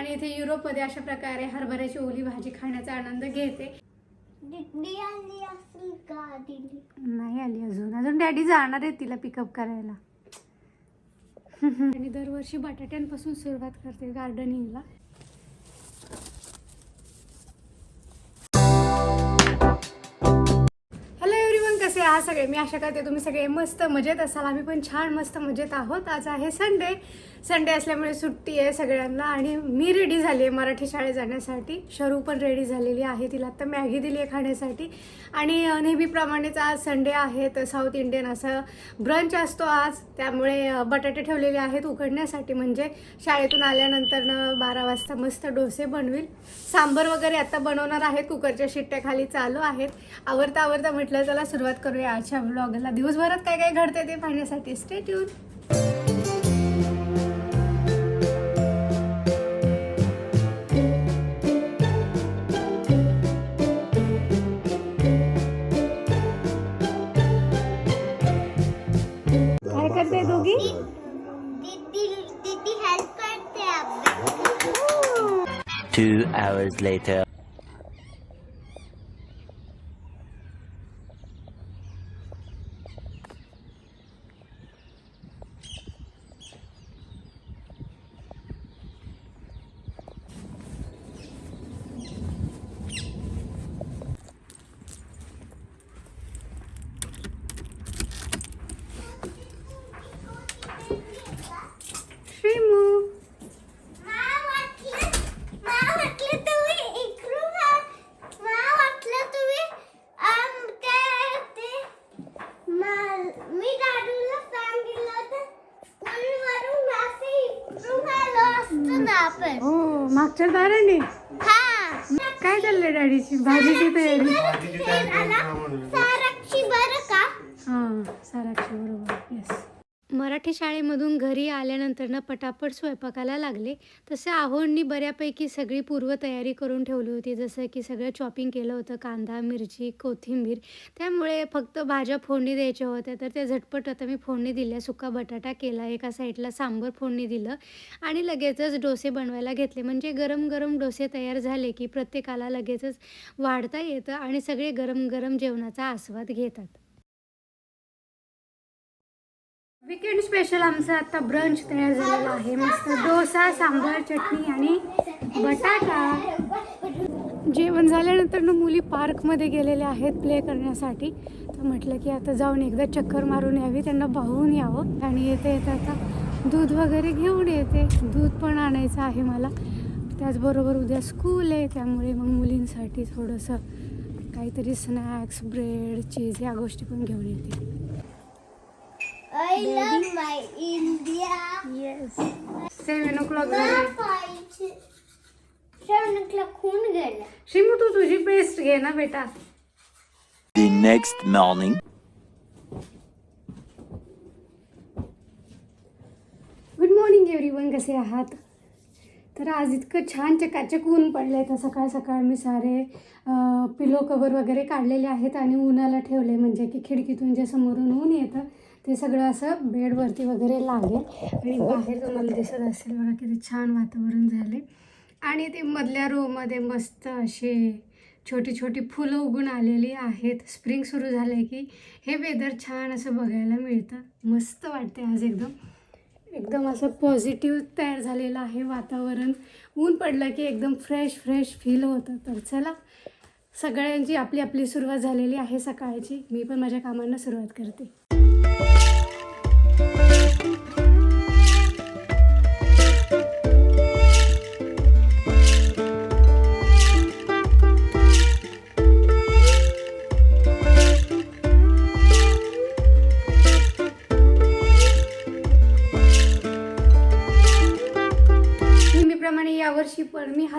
आणि इथे युरोपमध्ये अशा प्रकारे हरभऱ्याची ओली भाजी खाण्याचा आनंद घेते. नाही आली अजून. अजून डॅडी जाणार आहे तिला पिकअप करायला. आणि दरवर्षी बटाट्यांपासून सुरुवात करते गार्डनिंगला आहात सगळे मी आशा करते तुम्ही सगळे मस्त मजेत असाल. आम्ही पण छान मस्त मजेत आहोत. आज आहे संडे संडे असल्यामुळे सुट्टी आहे सगळ्यांना आणि मी रेडी झाली आहे मराठी शाळेत जाण्यासाठी. शरू पण रेडी झालेली आहे. तिला आत्ता मॅगी दिली आहे खाण्यासाठी. आणि नेहमीप्रमाणेच आज संडे आहे. तर साऊथ इंडियन असं ब्रंच असतो आज. त्यामुळे बटाटे ठेवलेले आहेत उकडण्यासाठी. म्हणजे शाळेतून आल्यानंतर बारा वाजता मस्त डोसे बनवील. सांबर वगैरे आत्ता बनवणार आहेत. कुकरच्या शिट्ट्याखाली चालू आहेत. आवरता आवरता म्हटलं चला सुरुवात करूया. आजच्या ब्लॉगला दिवसभरात काय काय घडते ते पाहण्यासाठी स्टे ट्यून काय करते दोघी? दीदी दीदी हेल्प करते अभ्यास Two hours later. श्रीमू मला वाटलं मला वाटलं तुम्ही इकडून आ- मला वाटलं तुम्ही अम, ते ते मा- मी दादूला सांगितलं होतं स्कूलवरून असं इकडून आलो आपण हो मागच्या दाराने? हा. काय चाललंय डॅडीची? भाजीची तयारी सारक्षी बरं का हां साराक्षी बरोबर येस मराठी शाळेमधून घरी आल्यानंतर ना पटापट स्वयंपाकाला लागले. तसे आहोंनी बऱ्यापैकी सगळी पूर्वतयारी करून ठेवली होती. जसं की सगळं चॉपिंग केलं होतं कांदा मिरची कोथिंबीर. त्यामुळे फक्त भाज्या फोडणी द्यायच्या होत्या. तर त्या झटपट आता मी फोडणी दिल्या. सुका बटाटा केला. एका साईडला सांबर फोडणी दिलं. आणि लगेचच डोसे बनवायला घेतले. म्हणजे गरम गरम डोसे तयार झाले की प्रत्येकाला लगेचच वाढता येतं आणि सगळे गरम गरम जेवणाचा आस्वाद घेतात. विकेंड स्पेशल आमचं आता ब्रंच तयार झालेला आहे. मस्त डोसा सांबार चटणी आणि बटाटा. जेवण झाल्यानंतर ना मुली पार्कमध्ये गेलेल्या आहेत प्ले करण्यासाठी. तर म्हटलं की आता जाऊन एकदा चक्कर मारून यावी त्यांना पाहून यावं. आणि येते येतं आता दूध वगैरे घेऊन येते. दूध पण आणायचं आहे मला. त्याचबरोबर उद्या स्कूल आहे त्यामुळे मग मुलींसाठी थोडंसं काहीतरी स्नॅक्स ब्रेड चीज या गोष्टी पण घेऊन येते. I love my India. Yes seven o'clock झाले. होऊन गेला. श्रीमू तू तुझी पेस्ट घे ना बेटा. The next morning. Good morning everyone कसे आहात? तर आज इतकं छान चकाचक ऊन पडलं तर सकाळ सकाळ मी सारे पिलो कवर वगैरे काढलेले आहेत आणि उन्हाला ठेवले म्हणजे की खिडकीतून जे समोरून ऊन येतं ते सगळं असं बेडवरती वगैरे लागेल. आणि बाहेर तुम्हाला दिसत असेल बघा किती छान वातावरण झाले आणि ते मधल्या रोमध्ये मस्त असे छोटी छोटी फुलं उगून आलेली आहेत. स्प्रिंग सुरू झालं की हे वेदर छान असं बघायला मिळतं. मस्त वाटते आज एकदम. एकदम असं पॉझिटिव्ह तयार झालेलं आहे वातावरण. ऊन पडलं की एकदम फ्रेश फ्रेश फील होतं. तर चला सगळ्यांची आपली आपली सुरुवात झालेली आहे सकाळची. मी पण माझ्या कामांना सुरुवात करते.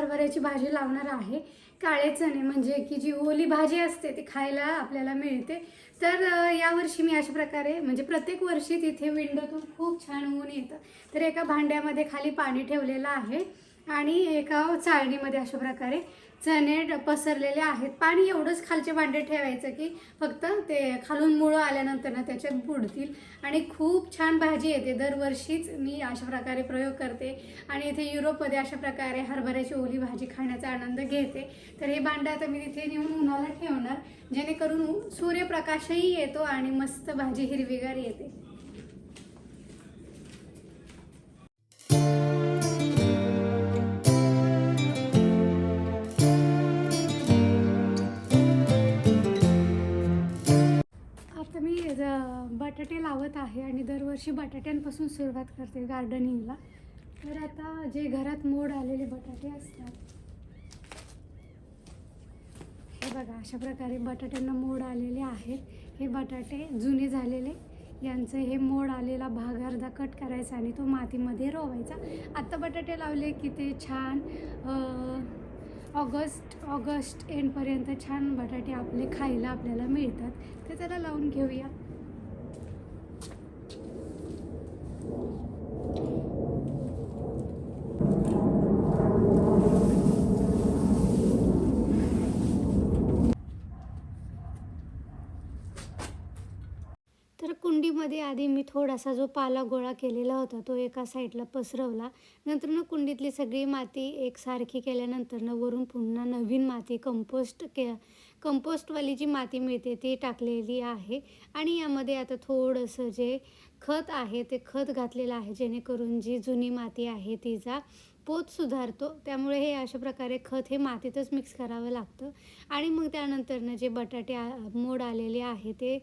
हरभऱ्याची भाजी लावणार आहे. काळे चणे म्हणजे की जी ओली भाजी असते ती खायला आपल्याला मिळते. तर यावर्षी मी अशा प्रकारे म्हणजे प्रत्येक वर्षी तिथे विंडोतून खूप छान ऊन येतं. तर एका भांड्यामध्ये खाली पाणी ठेवलेलं आहे आणि एका चाळणीमध्ये अशा प्रकारे चणे पसरलेले आहेत. पाणी एवढंच खालचे भांडे ठेवायचं की फक्त ते खालून मुळं आल्यानंतर ना त्याच्यात बुडतील. आणि खूप छान भाजी येते. दरवर्षीच मी अशा प्रकारे प्रयोग करते. आणि इथे युरोपमध्ये अशा प्रकारे हरभऱ्याची ओली भाजी खाण्याचा आनंद घेते. तर हे भांडं आता मी तिथे नेऊन उन्हाला ठेवणार. जेणेकरून सूर्यप्रकाशही येतो आणि मस्त भाजी हिरवीगार येते. बटाटे लावत आहे आणि दरवर्षी बटाट्यांपासून सुरुवात करते गार्डनिंगला तर आता जे घरात मोड आलेले बटाटे असतात हे बघा अशा प्रकारे बटाट्यांना मोड आलेले आहेत हे बटाटे जुने झालेले यांचं हे मोड आलेला भाग अर्धा कट करायचा आणि तो मातीमध्ये रोवायचा. आत्ता बटाटे लावले की ते छान ऑगस्ट ऑगस्ट एंडपर्यंत छान बटाटे आपले खायला आपल्याला मिळतात. ते त्याला लावून घेऊया तर कुंडीमध्ये आधी मी थोडासा जो पाला गोळा केलेला होता तो एका साईडला पसरवला. नंतरनं कुंडीतली सगळी माती एकसारखी केल्यानंतरनं वरून पुन्हा नवीन माती कंपोस्ट के कंपोस्टवाली जी माती मिळते ती टाकलेली आहे. आणि यामध्ये आता थोडंसं जे खत आहे ते खत घातलेलं आहे जेणेकरून जी जुनी माती आहे तिचा पोत सुधारतो. त्यामुळे हे अशा प्रकारे खत हे मातीतच मिक्स करावं लागतं. आणि मग त्यानंतरनं जे बटाटे आ- मोड आलेले आहे ते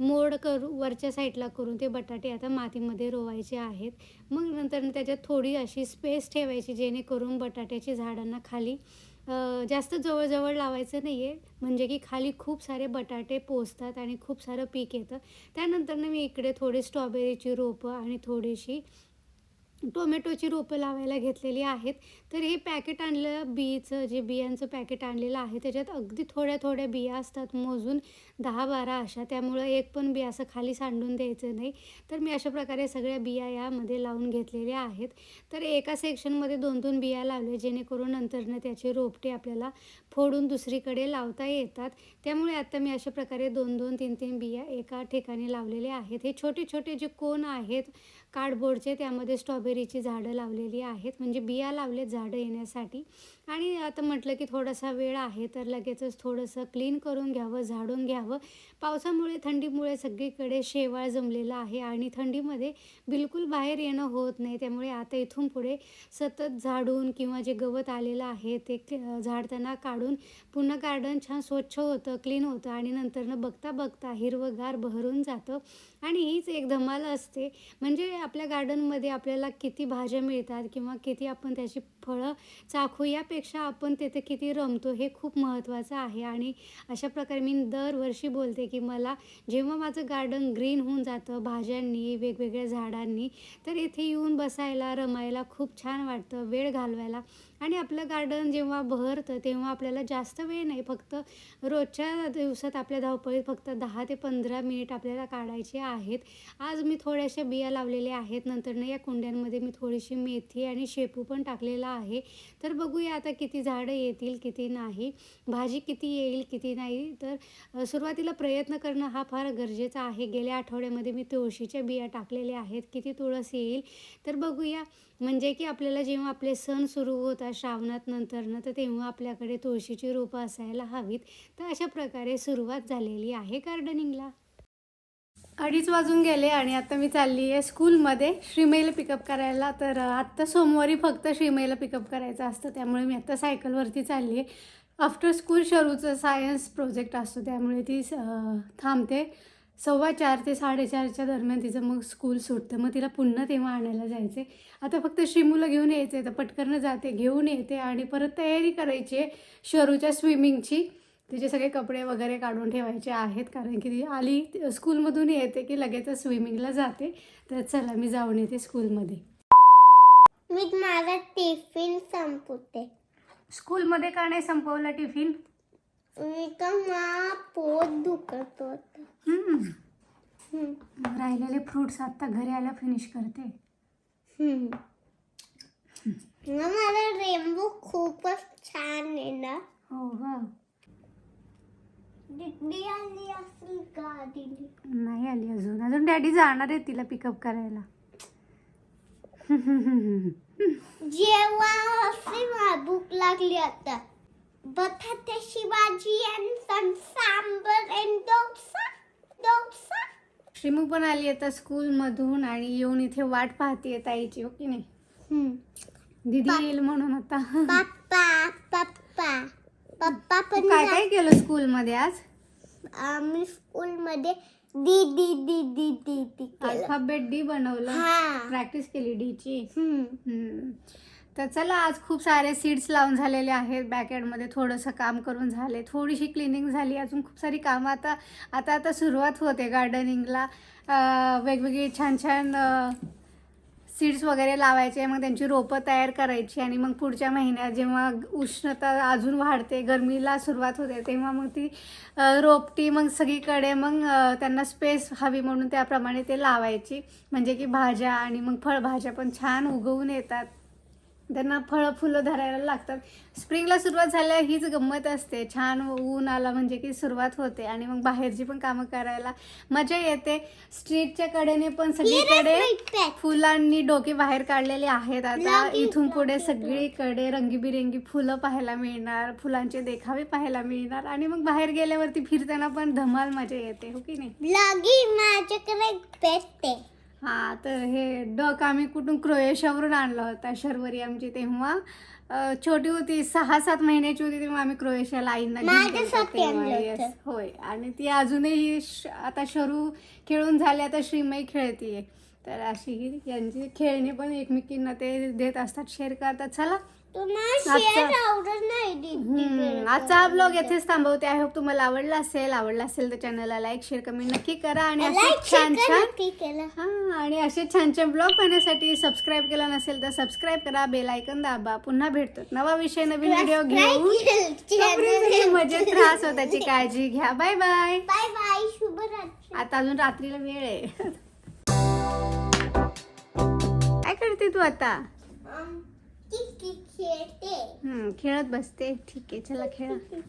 मोड करू वरच्या साईडला करून ते बटाटे आता मातीमध्ये रोवायचे आहेत. मग नंतर त्याच्यात थोडी अशी स्पेस ठेवायची जेणेकरून बटाट्याची झाडांना खाली जास्त जवळजवळ लावायचं नाही आहे म्हणजे की खाली खूप सारे बटाटे पोचतात आणि खूप सारं पीक येतं. त्यानंतरनं मी इकडे थोडी स्ट्रॉबेरीची रोपं आणि थोडीशी टोमॅटोची रोपं लावायला घेतलेली आहेत. तर हे पॅकेट आणलं बीचं जे बियांचं पॅकेट आणलेलं आहे त्याच्यात अगदी थोड्या थोड्या बिया असतात मोजून दहा बारा अशा. त्यामुळं एक पण बिया असं खाली सांडून द्यायचं नाही. तर मी अशा प्रकारे सगळ्या बिया यामध्ये लावून घेतलेल्या आहेत. तर एका सेक्शनमध्ये दोन दोन बिया लावले जेणेकरून नंतरनं त्याचे रोपटे आपल्याला फोडून दुसरीकडे लावता येतात. त्यामुळे आता मी अशा प्रकारे दोन दोन तीन तीन बिया एका ठिकाणी लावलेल्या आहेत. हे छोटे छोटे जे कोण आहेत कार्डबोर्डचे त्यामध्ये स्ट्रॉबेरीची झाडं लावलेली आहेत. म्हणजे बिया लावलेत झाडं येण्यासाठी. आणि आता म्हटलं की थोडासा वेळ आहे तर लगेचच थोडंसं क्लीन करून घ्यावं झाडून घ्यावं. पावसामुळे थंडीमुळे सगळीकडे शेवाळ जमलेलं आहे आणि थंडीमध्ये बिलकुल बाहेर येणं होत नाही. त्यामुळे आता इथून पुढे सतत झाडून किंवा जे गवत आलेलं आहे ते झाडताना काढून पुन्हा गार्डन छान स्वच्छ होतं क्लीन होतं आणि नंतरनं बघता बघता हिरवंगार बहरून जातं. आणि हीच एक धमाल असते. म्हणजे आपल्या गार्डनमध्ये आपल्याला किती भाज्या मिळतात किंवा किती आपण त्याची फळं चाखू यापेक्षा आपण तिथे किती रमतो हे खूप महत्त्वाचं आहे. आणि अशा प्रकारे मी दरवर्षी बोलते की मला जेव्हा माझं गार्डन ग्रीन होऊन जातं भाज्यांनी वेगवेगळ्या झाडांनी तर इथे येऊन बसायला रमायला खूप छान वाटतं वेळ घालवायला. आणि आपलं गार्डन जेव्हा बहरतं तेव्हा आपल्याला जास्त वेळ नाही फक्त रोजच्या दिवसात आपल्या धावपळीत फक्त दहा ते पंधरा मिनिट आपल्याला काढायचे आहेत. आज मी थोड्याशा बिया लावलेल्या आहेत नंतरनं या कुंड्यांमध्ये मी थोडीशी मेथी आणि शेपू पण टाकलेला आहे. तर बघूया आता किती झाडं येतील किती नाही. भाजी किती येईल किती नाही. तर सुरुवातीला प्रयत्न करणं हा फार गरजेचा आहे. गेल्या आठवड्यामध्ये मी तुळशीच्या बिया टाकलेल्या आहेत. किती तुळस येईल? तर बघूया. म्हणजे की आपल्याला जेव्हा आपले सण सुरू होतात श्रावणात नंतरनं तर तेव्हा आपल्याकडे तुळशीची रोपं असायला हवीत. तर अशा प्रकारे सुरुवात झालेली आहे गार्डनिंगला. अडीच वाजून गेले आणि आता मी चालली आहे स्कूलमध्ये. श्रीमईला पिकअप करायला. तर आत्ता सोमवारी फक्त श्रीमईला पिकअप करायचं असतं. त्यामुळे मी आत्ता सायकलवरती चालली आहे. आफ्टर स्कूल शरूचं सायन्स प्रोजेक्ट असतो. त्यामुळे ती थांबते. सव्वा चार ते साडेचारच्या दरम्यान तिचं मग स्कूल सुटतं. मग तिला पुन्हा तेव्हा आणायला जायचे आता फक्त श्रीमूला घेऊन यायचं आहे तर पटकन जाते घेऊन येते आणि परत तयारी करायची आहे. शरूच्या स्विमिंगची तिचे सगळे कपडे वगैरे काढून ठेवायचे आहेत कारण की ती आली स्कूलमधून येते की लगेचच स्विमिंगला जाते. तर चला मी जाऊन येते स्कूलमध्ये. मी माझा टिफिन संपवते. स्कूलमध्ये का नाही संपवला टिफिन? मी पोट दुखत होत. हम्म. राहिलेले फ्रुट्स आत्ता घरी आल्या फिनिश करते. मला रेनबो खूपच छान आहे ना. हो का दिंडी आली असेल गाडीने नाही आली अजून. अजून डॅडी जाणार आहे तिला पिकअप करायला. जेव्हा असे मला भूक लागली आता बटाट्याची भाजी आणि सांबर आणि डोसा डोसा. श्रीमू पण आली आता स्कूलमधून आणि येऊन इथे वाट पाहते ताईची हो की नाही? दीदी येईल म्हणून आता. पप्पा पप्पा. पप्पा पण काय काय केलं स्कूलमध्ये आज? आम्ही स्कूलमध्ये दी दी दी दी दी केलं. अल्फाबेट डी बनवलं. हा. प्रॅक्टिस केली डी ची हम्म. हम्म. तर चला आज खूप सारे सीड्स लावून झालेले आहेत. बॅकएंडमध्ये थोडंसं काम करून झाले. थोडीशी क्लिनिंग झाली. अजून खूप सारी कामं. आता आता आता सुरुवात होते गार्डनिंगला वेगवेगळी छान छान सीड्स वगैरे लावायचे मग त्यांची रोपं तयार करायची आणि मग पुढच्या महिन्यात जेव्हा उष्णता अजून वाढते गरमीला सुरुवात होते तेव्हा मग ती रोपटी मग सगळीकडे मग त्यांना स्पेस हवी म्हणून त्याप्रमाणे ते लावायची. म्हणजे की भाज्या आणि मग फळभाज्या पण छान उगवून येतात. त्यांना फळं फुलं धरायला लागतात. स्प्रिंगला सुरुवात झाल्यावर हीच गंमत असते. छान ऊन आला म्हणजे की सुरुवात होते आणि मग बाहेरची पण कामं करायला मजा येते. स्ट्रीटच्या कडेने पण सगळीकडे. फुलांनी डोके बाहेर काढलेले आहेत. आता इथून पुढे सगळीकडे रंगीबिरंगी फुलं पाहायला मिळणार फुलांचे देखावे पाहायला मिळणार आणि मग बाहेर गेल्यावरती फिरताना पण धमाल मजा येते हो की नाही? हा तर हे डक आम्ही कुठून क्रोएशियावरून आणला होता शर्वरी आमची तेव्हा. छोटी होती सहा सात महिन्याची होती तेव्हा आम्ही क्रोएशियाला आईंना. होय. आणि ती अजूनही आता शरू खेळून झाली आता श्रीमयी खेळतीये. तर अशी ही यांची खेळणी पण एकमेकींना ते देत असतात शेअर करतात. चला आजचा- ब्लॉग येथेच थांबवते. आय होप तुम्हाला आवडला असेल. आवडला असेल तर चॅनलला लाईक शेअर कमेंट नक्की करा आणि असे छान छान हा आणि असे छान छान ब्लॉग पाहण्यासाठी सबस्क्राईब केला नसेल तर सबस्क्राईब करा. बेल ऐकन दाबा. पुन्हा भेटतो नवा विषय नवीन व्हिडिओ घेऊन. मजेत राहा. स्वतःची काळजी घ्या. बाय बाय बाय बाय शुभरात्री. आता अजून रात्रीला वेळ आहे. काय करते तू आता? खेळते? हम्म, खेळत बसते. ठीक आहे चला खेळा.